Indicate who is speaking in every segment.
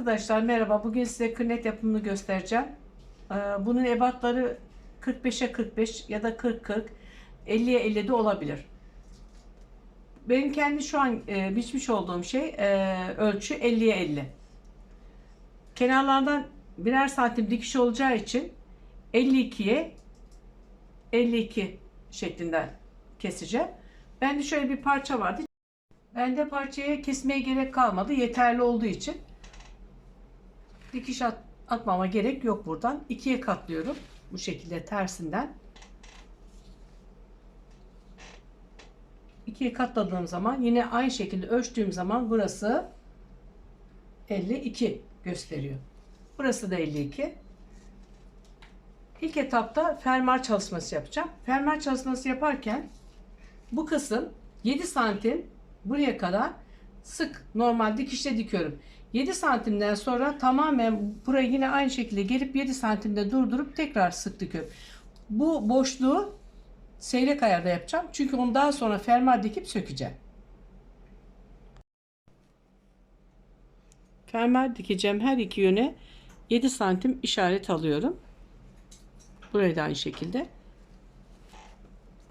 Speaker 1: Arkadaşlar merhaba. Bugün size kırnet yapımını göstereceğim. Ee, Bunun ebatları 45'e 45 ya da 40-40, 50'ye 50 de olabilir. Benim kendi şu an e, biçmiş olduğum şey e, ölçü 50'ye 50. Kenarlardan birer santim dikiş olacağı için 52'ye 52 şeklinde keseceğim. Bende şöyle bir parça vardı. Bende parçaya kesmeye gerek kalmadı. Yeterli olduğu için dikiş at, atmama gerek yok buradan. İkiye katlıyorum. Bu şekilde tersinden. İkiye katladığım zaman yine aynı şekilde ölçtüğüm zaman burası 52 gösteriyor. Burası da 52. İlk etapta fermuar çalışması yapacağım. Fermuar çalışması yaparken bu kısım 7 santim buraya kadar sık normal dikişle dikiyorum. 7 santimden sonra tamamen buraya yine aynı şekilde gelip 7 santimde durdurup tekrar sık dikiyorum. Bu boşluğu seyrek ayarda yapacağım. Çünkü onu daha sonra fermuar dikip sökeceğim. Fermuar dikeceğim her iki yöne 7 santim işaret alıyorum. Burayı da aynı şekilde.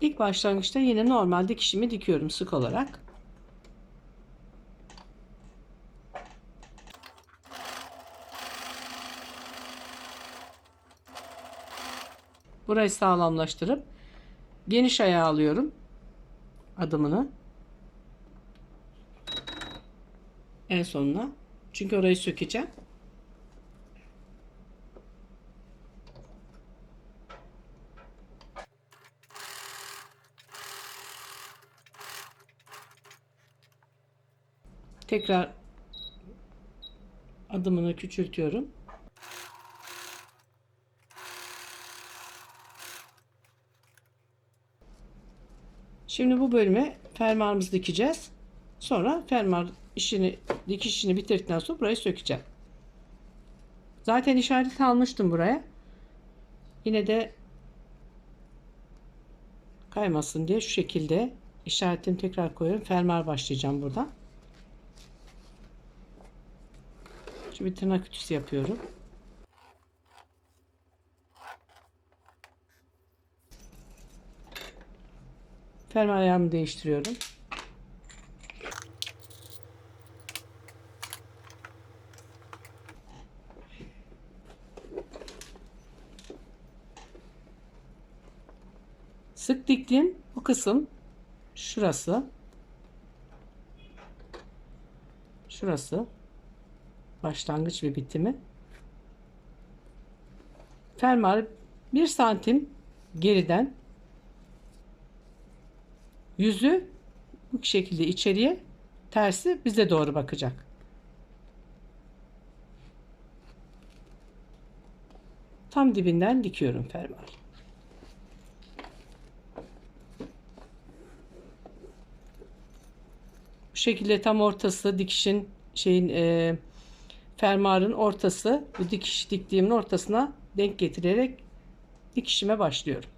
Speaker 1: İlk başlangıçta yine normal dikişimi dikiyorum sık olarak. Burayı sağlamlaştırıp geniş ayağı alıyorum adımını en sonuna. Çünkü orayı sökeceğim. Tekrar adımını küçültüyorum. Şimdi bu bölüme fermuarımızı dikeceğiz. Sonra fermuar işini dikiş işini bitirdikten sonra burayı sökeceğim. Zaten işaret almıştım buraya. Yine de kaymasın diye şu şekilde işaretini tekrar koyuyorum. Fermuar başlayacağım buradan. Bir tırnak ütüsü yapıyorum. Fermuar ayağımı değiştiriyorum. Sık diktiğim bu kısım şurası. Şurası başlangıç ve bitimi. Fermuarı 1 santim geriden yüzü bu şekilde içeriye tersi bize doğru bakacak. Tam dibinden dikiyorum fermuarı. Bu şekilde tam ortası dikişin şeyin e, fermuarın ortası bu dikiş diktiğimin ortasına denk getirerek dikişime başlıyorum.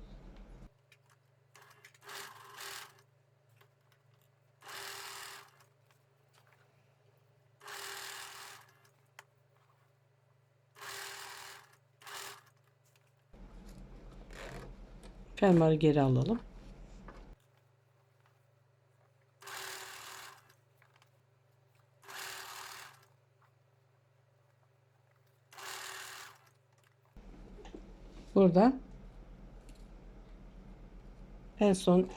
Speaker 1: Fermuarı geri alalım. Burada en son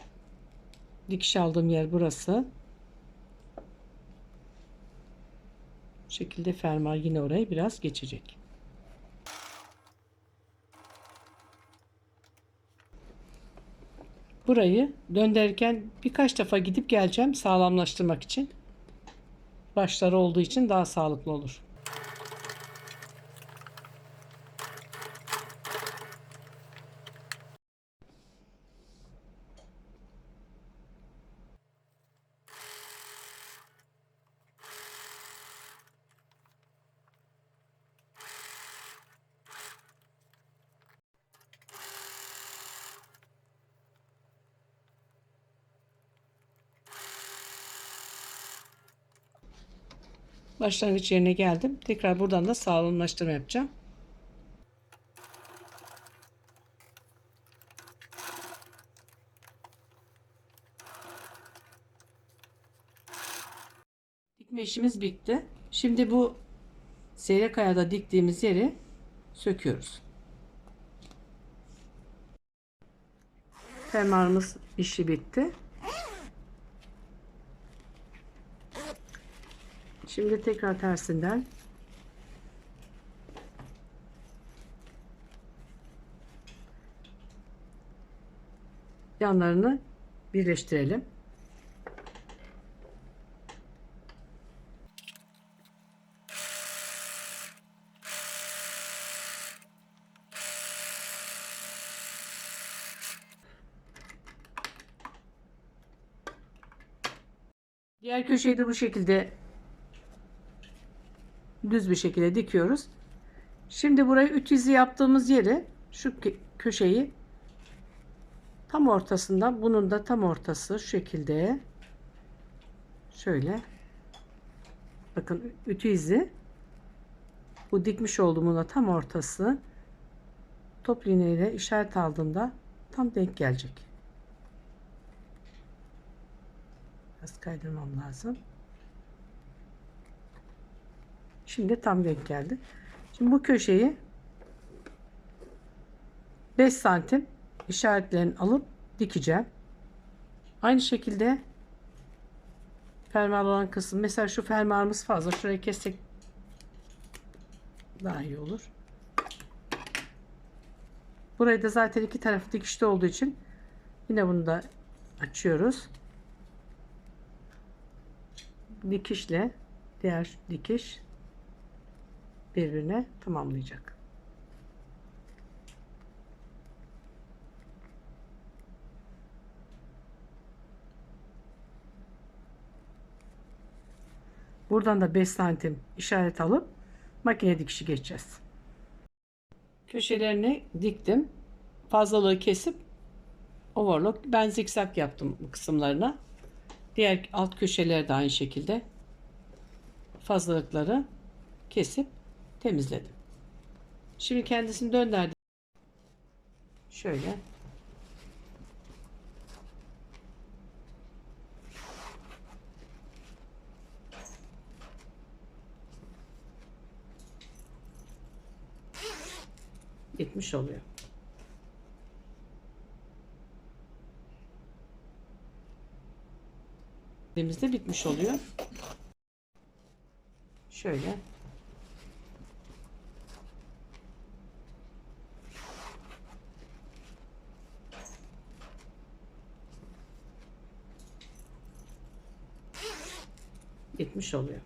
Speaker 1: dikiş aldığım yer burası. Bu şekilde fermuar yine orayı biraz geçecek. Burayı döndürürken birkaç defa gidip geleceğim sağlamlaştırmak için. Başları olduğu için daha sağlıklı olur. Başlangıç yerine geldim. Tekrar buradan da sağlamlaştırma yapacağım. Dikme işimiz bitti. Şimdi bu seyrek ayada diktiğimiz yeri söküyoruz. Fermuarımız işi bitti. Şimdi tekrar tersinden yanlarını birleştirelim. Diğer köşeyi de bu şekilde düz bir şekilde dikiyoruz. Şimdi buraya ütü izi yaptığımız yeri şu kö- köşeyi tam ortasından bunun da tam ortası şu şekilde şöyle bakın ütü izi bu dikmiş olduğumun da tam ortası top iğneyle işaret aldığımda tam denk gelecek. Biraz kaydırmam lazım. Şimdi tam denk geldi. Şimdi bu köşeyi 5 santim işaretlerini alıp dikeceğim. Aynı şekilde fermuar olan kısım. Mesela şu fermuarımız fazla. Şurayı kessek daha iyi olur. Burayı da zaten iki tarafı dikişli olduğu için yine bunu da açıyoruz. Dikişle diğer dikiş birbirine tamamlayacak. Buradan da 5 santim işaret alıp makine dikişi geçeceğiz. Köşelerini diktim. Fazlalığı kesip overlock ben zikzak yaptım bu kısımlarına. Diğer alt köşeleri de aynı şekilde fazlalıkları kesip temizledim. Şimdi kendisini döndürdüm. Şöyle. Bitmiş oluyor. Elimizde bitmiş oluyor. Şöyle. Bitmiş oluyor.